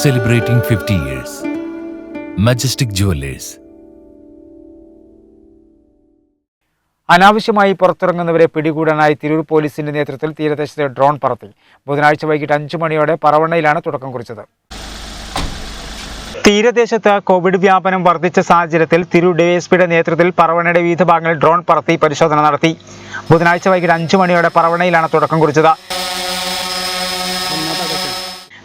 celebrating 50 years. Majestic Jewelers. അനാവശ്യമായി പുറത്തിറങ്ങുന്നവരെ പിടികൂടാനായി തിരൂർ പോലീസിന്റെ നേതൃത്വത്തിൽ തീരദേശത്ത് ഡ്രോൺ പറത്തി ബുധനാഴ്ച വൈകിട്ട് അഞ്ചു മണിയോടെ പറവണ്ണയിലാണ് തുടക്കം കുറിച്ചത് തീരദേശത്ത് കോവിഡ് വ്യാപനം വർദ്ധിച്ച സാഹചര്യത്തിൽ തിരൂർ ഡിവൈഎസ്പിയുടെ നേതൃത്വത്തിൽ പറവണ്ണയുടെ വിവിധ ഭാഗങ്ങളിൽ ഡ്രോൺ പറത്തി പരിശോധന നടത്തി ബുധനാഴ്ച വൈകിട്ട് അഞ്ചു മണിയോടെ പറവണ്ണയിലാണ് തുടക്കം കുറിച്ചത്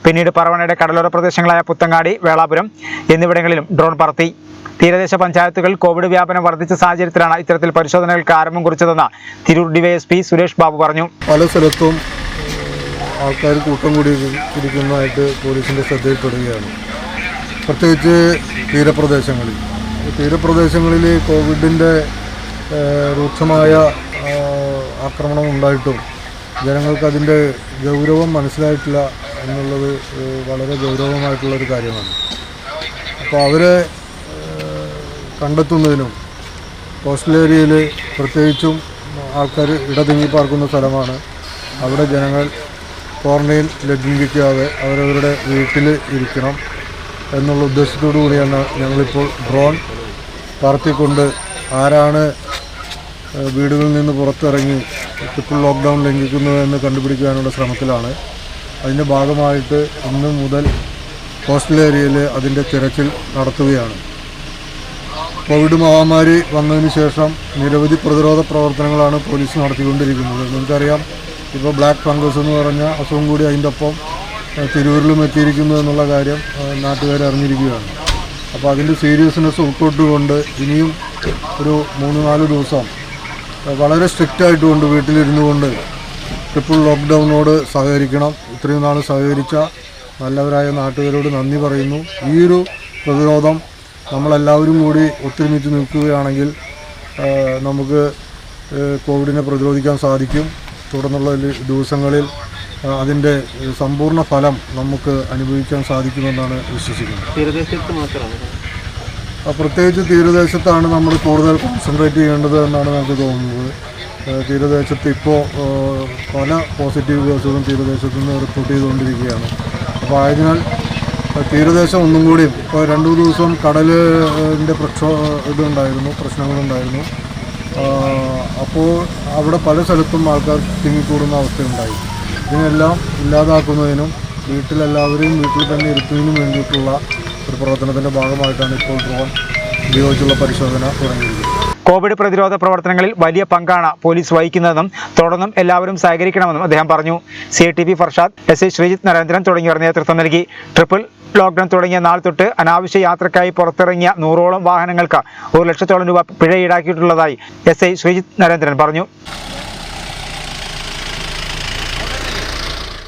പിന്നീട് പറവണയുടെ കടലോര പ്രദേശങ്ങളായ പുത്തങ്ങാടി വേളാപുരം എന്നിവിടങ്ങളിലും ഡ്രോൺ പറത്തി. തീരദേശ പഞ്ചായത്തുകൾ കോവിഡ് വ്യാപനം വർദ്ധിച്ച സാഹചര്യത്തിലാണ് ഇത്തരത്തിൽ പരിശോധനകൾക്ക് ആരംഭം കുറിച്ചതെന്ന് തിരൂർ ഡിവൈഎസ്പി സുരേഷ് ബാബു പറഞ്ഞു. പല സ്ഥലത്തും ആൾക്കാർ കൂട്ടം കൂടി ഇരിക്കുന്നതായിട്ട് പോലീസിന്റെ ശ്രദ്ധയിൽപ്പെടുകയാണ്. പ്രത്യേകിച്ച് തീരപ്രദേശങ്ങളിൽ. തീരപ്രദേശങ്ങളിൽ കോവിഡിന്റെ രൂക്ഷമായ ആക്രമണം ഉണ്ടായിട്ടും ജനങ്ങൾക്ക് അതിന്റെ ഗൗരവം മനസ്സിലായിട്ടില്ല എന്നുള്ളത് വളരെ ഗൗരവമായിട്ടുള്ളൊരു കാര്യമാണ്. അപ്പോൾ അവരെ കണ്ടെത്തുന്നതിനും കോസ്റ്റൽ ഏരിയയിൽ പ്രത്യേകിച്ചും ആൾക്കാർ ഇടതിങ്ങി പാർക്കുന്ന സ്ഥലമാണ്. അവിടെ ജനങ്ങൾ ക്വാറന്റൈൻ ലംഘിക്കാതെ അവരവരുടെ വീട്ടിൽ ഇരിക്കണം എന്നുള്ള ഉദ്ദേശത്തോടു കൂടിയാണ് ഞങ്ങളിപ്പോൾ ഡ്രോൺ പറത്തിക്കൊണ്ട് ആരാണ് വീടുകളിൽ നിന്ന് പുറത്തിറങ്ങി ട്രിപ്പിൾ ലോക്ക്ഡൗൺ ലംഘിക്കുന്നത് എന്ന് കണ്ടുപിടിക്കാനുള്ള ശ്രമത്തിലാണ്. അതിന്റെ ഭാഗമായിട്ട് ഇന്ന് മുതൽ കോസ്റ്റൽ ഏരിയയിൽ അതിന്റെ തിരച്ചിൽ നടത്തുകയാണ്. കോവിഡ് മഹാമാരി വന്നതിന് ശേഷം നിരവധി പ്രതിരോധ പ്രവർത്തനങ്ങളാണ് പോലീസ് നടത്തിക്കൊണ്ടിരിക്കുന്നത്. നമുക്കറിയാം ഇപ്പോൾ ബ്ലാക്ക് ഫംഗസ് എന്ന് പറഞ്ഞ അസുഖം കൂടി അതിന്റെ ഒപ്പം തിരൂരിലും എത്തിയിരിക്കുന്നു എന്നുള്ള കാര്യം നാട്ടുകാർ അറിഞ്ഞിരിക്കുകയാണ്. അപ്പോൾ അതിന്റെ സീരിയസ്നെസ് ഉൾക്കൊണ്ടുകൊണ്ട് ഇനിയും ഒരു മൂന്ന് നാല് ദിവസം വളരെ സ്ട്രിക്റ്റ് ആയിട്ടുകൊണ്ട് വീട്ടിലിരുന്നു കൊണ്ട് ട്രിപ്പിൾ ലോക്ക്ഡൗണിനോട് സഹകരിക്കണം. ഇത്രയും നാൾ സഹകരിച്ച നല്ലവരായ നാട്ടുകാരോട് നന്ദി പറയുന്നു. ഈ ഒരു പ്രതിരോധം നമ്മളെല്ലാവരും കൂടി ഒത്തൊരുമിച്ച് നിൽക്കുകയാണെങ്കിൽ നമുക്ക് കോവിഡിനെ പ്രതിരോധിക്കാൻ സാധിക്കും. തുടർന്നുള്ള ദിവസങ്ങളിൽ അതിന്റെ സമ്പൂർണ ഫലം നമുക്ക് അനുഭവിക്കാൻ സാധിക്കുമെന്നാണ് വിശ്വസിക്കുന്നത്. പ്രത്യേകിച്ച് തീരദേശത്താണ് നമ്മൾ കൂടുതൽ കോൺസെൻട്രേറ്റ് ചെയ്യേണ്ടത് എന്നാണ് നമുക്ക് തോന്നുന്നത്. തീരദേശത്ത് ഇപ്പോൾ പല പോസിറ്റീവ് കേസുകളും തീരദേശത്ത് നിന്ന് റിപ്പോർട്ട് ചെയ്തുകൊണ്ടിരിക്കുകയാണ്. അപ്പോൾ ആയതിനാൽ തീരദേശം ഒന്നും കൂടിയും ഇപ്പോൾ രണ്ടു ദിവസം കടലിന്റെ പ്രക്ഷോ ഇതുണ്ടായിരുന്നു പ്രശ്നങ്ങളുണ്ടായിരുന്നു. അപ്പോൾ അവിടെ പല സ്ഥലത്തും ആൾക്കാർ തിങ്ങിക്കൂടുന്ന അവസ്ഥയുണ്ടായി. ഇതിനെല്ലാം ഇല്ലാതാക്കുന്നതിനും വീട്ടിലെല്ലാവരെയും വീട്ടിൽ തന്നെ ഇരുത്തുന്നതിനും വേണ്ടിയിട്ടുള്ള ഒരു പ്രവർത്തനത്തിന്റെ ഭാഗമായിട്ടാണ് ഇപ്പോൾ ഡ്രോൺ ഉപയോഗിച്ചുള്ള പരിശോധന തുടങ്ങിയിരിക്കുന്നത്. കോവിഡ് പ്രതിരോധ പ്രവർത്തനങ്ങളിൽ വലിയ പങ്കാണ് പോലീസ് വഹിക്കുന്നതെന്നും തുടർന്നും എല്ലാവരും സഹകരിക്കണമെന്നും അദ്ദേഹം പറഞ്ഞു. C T P Farshad S A Sreejith Narendran തുടങ്ങിയവർ നേതൃത്വം നൽകി. ട്രിപ്പിൾ ലോക്ക്ഡൌൺ തുടങ്ങിയ നാൾ തൊട്ട് അനാവശ്യ യാത്രക്കായി പുറത്തിറങ്ങിയ നൂറോളം വാഹനങ്ങൾക്ക് ഒരു ലക്ഷത്തോളം രൂപ പിഴ ഈടാക്കിയിട്ടുള്ളതായി എസ് ഐ ശ്രീജിത്ത് നരേന്ദ്രൻ പറഞ്ഞു.